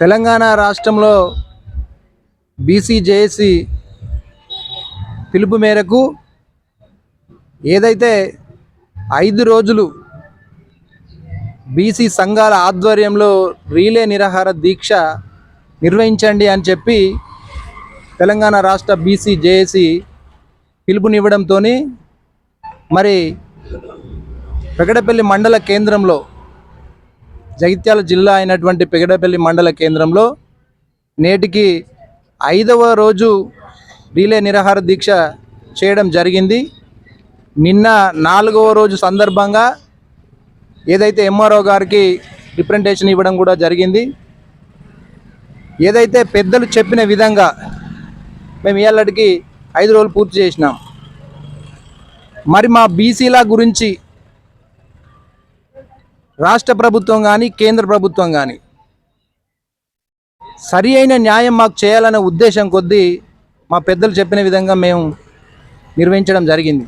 తెలంగాణ రాష్ట్రంలో BC JAC పిలుపు మేరకు ఏదైతే ఐదు రోజులు బీసీ సంఘాల ఆధ్వర్యంలో రీలే నిరాహార దీక్ష నిర్వహించండి అని చెప్పి తెలంగాణ రాష్ట్ర బీసీ జేఏసీ పిలుపునివ్వడంతో మరి పెగడపల్లి మండల కేంద్రంలో జగిత్యాల జిల్లా అయినటువంటి పెగడపల్లి మండల కేంద్రంలో నేటికి ఐదవ రోజు రీలే నిరాహార దీక్ష చేయడం జరిగింది. నిన్న నాలుగవ రోజు సందర్భంగా ఏదైతే ఎంఆర్ఓ గారికి రిప్రజెంటేషన్ ఇవ్వడం కూడా జరిగింది. ఏదైతే పెద్దలు చెప్పిన విధంగా మేము ఇవాళకి ఐదు రోజులు పూర్తి చేసినాం. మరి మా బీసీల గురించి రాష్ట్ర ప్రభుత్వం కానీ కేంద్ర ప్రభుత్వం కానీ సరి అయిన న్యాయం మాకు చేయాలనే ఉద్దేశం కొద్దీ మా పెద్దలు చెప్పిన విధంగా మేము నిర్వహించడం జరిగింది.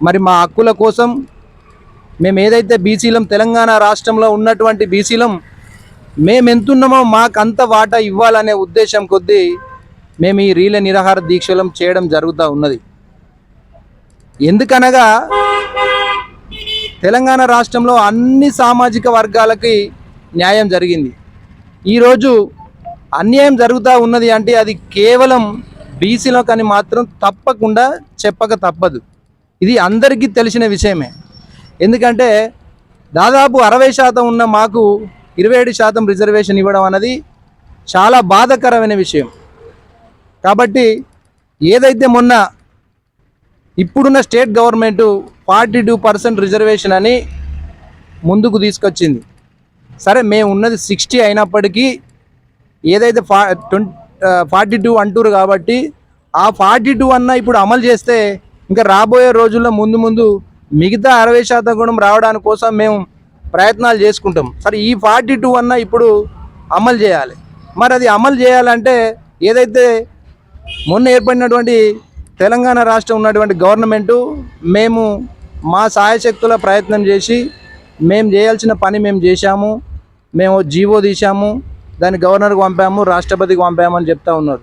మరి మా హక్కుల కోసం మేము ఏదైతే బీసీలం తెలంగాణ రాష్ట్రంలో ఉన్నటువంటి బీసీలం మేము ఎంతున్నామో మాకు అంత వాటా ఇవ్వాలనే ఉద్దేశం కొద్దీ మేము ఈ రీల నిరాహార దీక్షలం చేయడం జరుగుతూ ఉన్నది. ఎందుకనగా తెలంగాణ రాష్ట్రంలో అన్ని సామాజిక వర్గాలకి న్యాయం జరిగింది. ఈరోజు అన్యాయం జరుగుతూ ఉన్నది అంటే అది కేవలం బీసీలో కానీ మాత్రం తప్పకుండా చెప్పక తప్పదు. ఇది అందరికీ తెలిసిన విషయమే. ఎందుకంటే దాదాపు అరవై శాతం ఉన్న మాకు ఇరవై ఏడు శాతం రిజర్వేషన్ ఇవ్వడం అన్నది చాలా బాధాకరమైన విషయం. కాబట్టి ఏదైతే మొన్న ఇప్పుడున్న state government forty two percent reservation అని ముందుకు తీసుకొచ్చింది. సరే మేము ఉన్నది సిక్స్టీ అయినప్పటికీ ఏదైతే ఫా ట్వంటీ ఫార్టీ టూ అంటారు కాబట్టి ఆ ఫార్టీ టూ అన్న ఇప్పుడు అమలు చేస్తే ఇంకా రాబోయే రోజుల్లో ముందు ముందు మిగతా అరవై శాతం కూడా రావడానికి కోసం మేము ప్రయత్నాలు చేసుకుంటాం. సరే ఈ ఫార్టీ టూ అన్న ఇప్పుడు అమలు చేయాలి. మరి అది అమలు చేయాలంటే ఏదైతే మొన్న ఏర్పడినటువంటి తెలంగాణ రాష్ట్రం ఉన్నటువంటి గవర్నమెంటు మేము మా సాయశక్తుల ప్రయత్నం చేసి మేము చేయాల్సిన పని మేము చేశాము. మేము జీవో తీసాము దాన్ని గవర్నర్కి పంపాము రాష్ట్రపతికి పంపాము అని చెప్తా ఉన్నారు.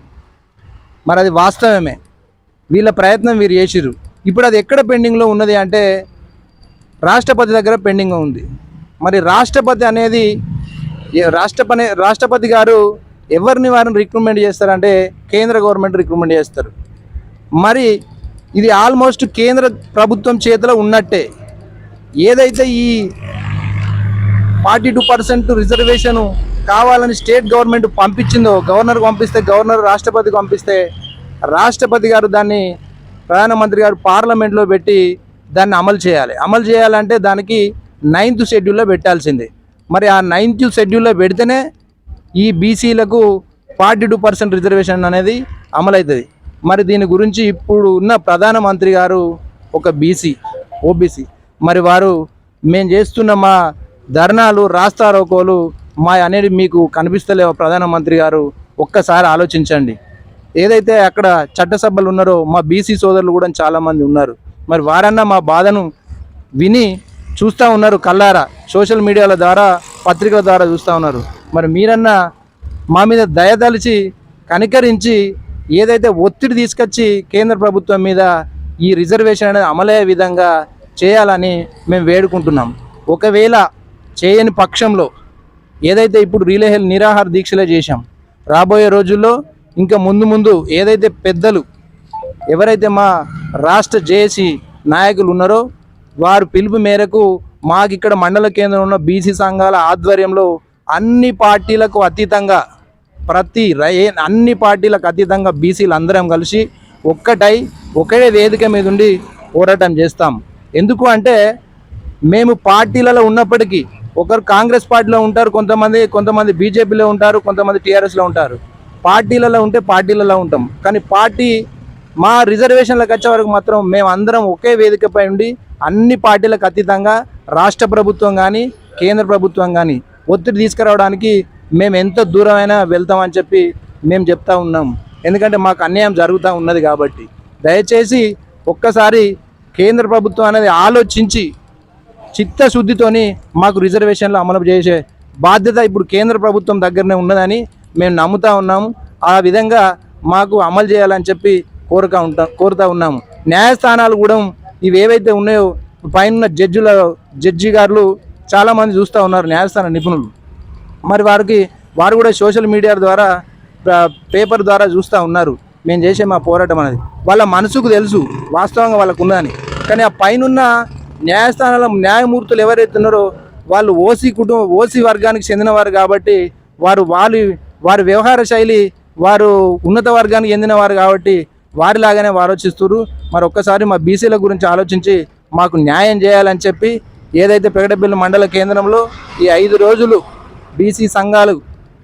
మరి అది వాస్తవమే. వీళ్ళ ప్రయత్నం వీరు చేసిరు ఇప్పుడు అది ఎక్కడ పెండింగ్లో ఉన్నది అంటే రాష్ట్రపతి దగ్గర పెండింగ్ ఉంది. మరి రాష్ట్రపతి అనేది రాష్ట్రపతి రాష్ట్రపతి గారు ఎవరిని వారిని రిక్రూట్మెంట్ చేస్తారంటే కేంద్ర గవర్నమెంట్ రిక్రూట్మెంట్ చేస్తారు. మరి ఇది ఆల్మోస్ట్ కేంద్ర ప్రభుత్వం చేతిలో ఉన్నట్టే. ఏదైతే ఈ ఫార్టీ టూ పర్సెంట్ రిజర్వేషన్ కావాలని స్టేట్ గవర్నమెంట్ పంపించిందో గవర్నర్కి పంపిస్తే గవర్నర్ రాష్ట్రపతికి పంపిస్తే రాష్ట్రపతి గారు దాన్ని ప్రధానమంత్రి గారు పార్లమెంట్లో పెట్టి దాన్ని అమలు చేయాలి. అమలు చేయాలంటే దానికి నైన్త్ షెడ్యూల్లో పెట్టాల్సిందే. మరి ఆ నైన్త్ షెడ్యూల్లో పెడితేనే ఈ బీసీలకు ఫార్టీ టూ పర్సెంట్ రిజర్వేషన్ అనేది అమలవుతుంది. మరి దీని గురించి ఇప్పుడు ఉన్న ప్రధానమంత్రి గారు ఒక బీసీ ఓబీసీ. మరి వారు మేము చేస్తున్న మా ధర్నాలు రాస్తారోకోలు మా అనేది మీకు కనిపిస్తలేవు ప్రధానమంత్రి గారు? ఒక్కసారి ఆలోచించండి. ఏదైతే అక్కడ చట్టసభలు ఉన్నారో మా బీసీ సోదరులు కూడా చాలామంది ఉన్నారు. మరి వారన్నా మా బాధను విని చూస్తూ ఉన్నారు కల్లారా సోషల్ మీడియాల ద్వారా పత్రికల ద్వారా చూస్తూ ఉన్నారు. మరి మీరన్నా మా మీద దయదలిచి కనికరించి ఏదైతే ఒత్తిడి తీసుకొచ్చి కేంద్ర ప్రభుత్వం మీద ఈ రిజర్వేషన్ అనేది అమలయ్యే విధంగా చేయాలని మేము వేడుకుంటున్నాం. ఒకవేళ చేయని పక్షంలో ఏదైతే ఇప్పుడు రీలే హెల్ నిరాహార దీక్షలే చేశాం రాబోయే రోజుల్లో ఇంకా ముందు ముందు ఏదైతే పెద్దలు ఎవరైతే మా రాష్ట్ర జేఏసీ నాయకులు ఉన్నారో వారు పిలుపు మేరకు మాకు ఇక్కడ మండల కేంద్రం ఉన్న బీసీ సంఘాల ఆధ్వర్యంలో అన్ని పార్టీలకు అతీతంగా ప్రతి రై అన్ని పార్టీలకు అతీతంగా బీసీలు అందరం కలిసి ఒక్కటై ఒకే వేదిక మీద ఉండి పోరాటం చేస్తాం. ఎందుకు అంటే మేము పార్టీలలో ఉన్నప్పటికీ ఒకరు కాంగ్రెస్ పార్టీలో ఉంటారు కొంతమంది కొంతమంది బీజేపీలో ఉంటారు కొంతమంది టీఆర్ఎస్లో ఉంటారు. పార్టీలలో ఉంటే పార్టీలలో ఉంటాం. కానీ పార్టీ మా రిజర్వేషన్లకు వచ్చే వరకు మాత్రం మేము అందరం ఒకే వేదికపై ఉండి అన్ని పార్టీలకు అతీతంగా రాష్ట్ర ప్రభుత్వం కానీ కేంద్ర ప్రభుత్వం కానీ ఒత్తిడి తీసుకురావడానికి మేము ఎంత దూరమైనా వెళ్తామని చెప్పి మేము చెప్తా ఉన్నాం. ఎందుకంటే మాకు అన్యాయం జరుగుతూ ఉన్నది కాబట్టి. దయచేసి ఒక్కసారి కేంద్ర ప్రభుత్వం అనేది ఆలోచించి చిత్తశుద్ధితోని మాకు రిజర్వేషన్లు అమలు చేసే బాధ్యత ఇప్పుడు కేంద్ర ప్రభుత్వం దగ్గరనే ఉన్నదని మేము నమ్ముతా ఉన్నాము. ఆ విధంగా మాకు అమలు చేయాలని చెప్పి కోరుక ఉంటాం కోరుతా ఉన్నాము. న్యాయస్థానాలు కూడా ఇవి ఏవైతే ఉన్నాయో పైన జడ్జిల జడ్జి గారు చాలామంది చూస్తూ ఉన్నారు న్యాయస్థాన నిపుణులు. మరి వారికి వారు కూడా సోషల్ మీడియా ద్వారా పేపర్ ద్వారా చూస్తూ ఉన్నారు. మేము చేసే మా పోరాటం అనేది. వాళ్ళ మనసుకు తెలుసు వాస్తవంగా వాళ్ళకు ఉన్నదని కానీ ఆ పైనున్న న్యాయస్థానాల న్యాయమూర్తులు ఎవరైతే ఉన్నారో వాళ్ళు ఓసీ కుటుంబం ఓసీ వర్గానికి చెందినవారు కాబట్టి వారు వాళ్ళు వారి వ్యవహార శైలి వారు ఉన్నత వర్గానికి చెందినవారు కాబట్టి వారిలాగానే వారు ఆలోచిస్తున్నారు మరి ఒక్కసారి మా బీసీల గురించి ఆలోచించి మాకు న్యాయం చేయాలని చెప్పి ఏదైతే పెగడపల్లి మండల కేంద్రంలో ఈ ఐదు రోజులు బీసీ సంఘాలు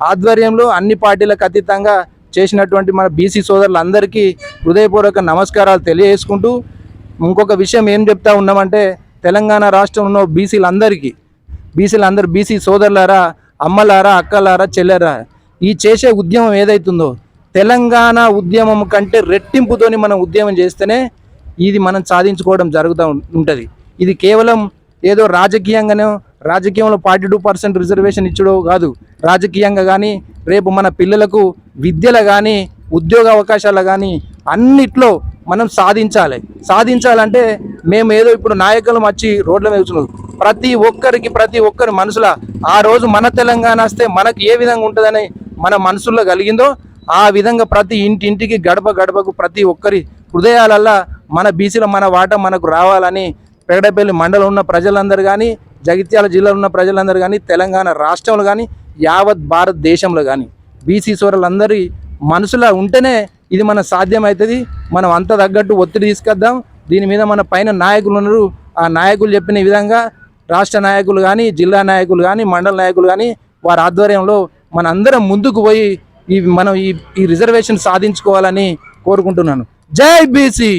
ఆధ్వర్యంలో అన్ని పార్టీలకు అతీతంగా చేసినటువంటి మన బీసీ సోదరులందరికీ హృదయపూర్వక నమస్కారాలు తెలియజేసుకుంటూ ఇంకొక విషయం ఏం చెప్తా ఉన్నామంటే తెలంగాణ రాష్ట్రంలో బీసీలందరికీ బీసీలందరూ బీసీ సోదరులారా అమ్మలారా అక్కలారా చెల్లెరా ఈ చేసే ఉద్యమం ఏదైతుందో తెలంగాణ ఉద్యమం కంటే రెట్టింపుతోని మనం ఉద్యమం చేస్తేనే ఇది మనం సాధించుకోవడం జరుగుతూ ఉంటుంది. ఇది కేవలం ఏదో రాజకీయంగానే రాజకీయంలో ఫార్టీ టూ పర్సెంట్ రిజర్వేషన్ ఇచ్చడో కాదు. రాజకీయంగా కానీ రేపు మన పిల్లలకు విద్యలో కానీ ఉద్యోగ అవకాశాలు కానీ అన్నిట్లో మనం సాధించాలి. సాధించాలంటే మేము ఏదో ఇప్పుడు నాయకులు వచ్చి రోడ్ల మీద కూర్చున్నాం. ప్రతి ఒక్కరికి ప్రతి ఒక్కరి మనసుల ఆ రోజు మన తెలంగాణ వస్తే మనకు ఏ విధంగా ఉంటుందని మన మనసుల్లో కలిగిందో ఆ విధంగా ప్రతి ఇంటింటికి గడప గడపకు ప్రతి ఒక్కరి హృదయాలల్లా మన బీసీలో మన వాట మనకు రావాలని పెగడపల్లి మండలం ఉన్న ప్రజలందరూ కానీ జగిత్యాల జిల్లాలో ఉన్న ప్రజలందరూ కానీ తెలంగాణ రాష్ట్రంలో కానీ యావత్ భారతదేశంలో కానీ బీసీ సోదరులందరి మనసులో ఉంటేనే ఇది మన సాధ్యమవుతుంది మనం అంత తగ్గట్టు ఒత్తిడి తీసుకొద్దాం. దీని మీద మన పైన నాయకులు ఉన్నారు. ఆ నాయకులు చెప్పిన విధంగా రాష్ట్ర నాయకులు కానీ జిల్లా నాయకులు కానీ మండల నాయకులు కానీ వారి ఆధ్వర్యంలో మన అందరం ముందుకు పోయి ఈ మనం ఈ ఈ రిజర్వేషన్ సాధించుకోవాలని కోరుకుంటున్నాను. జై బీసీ!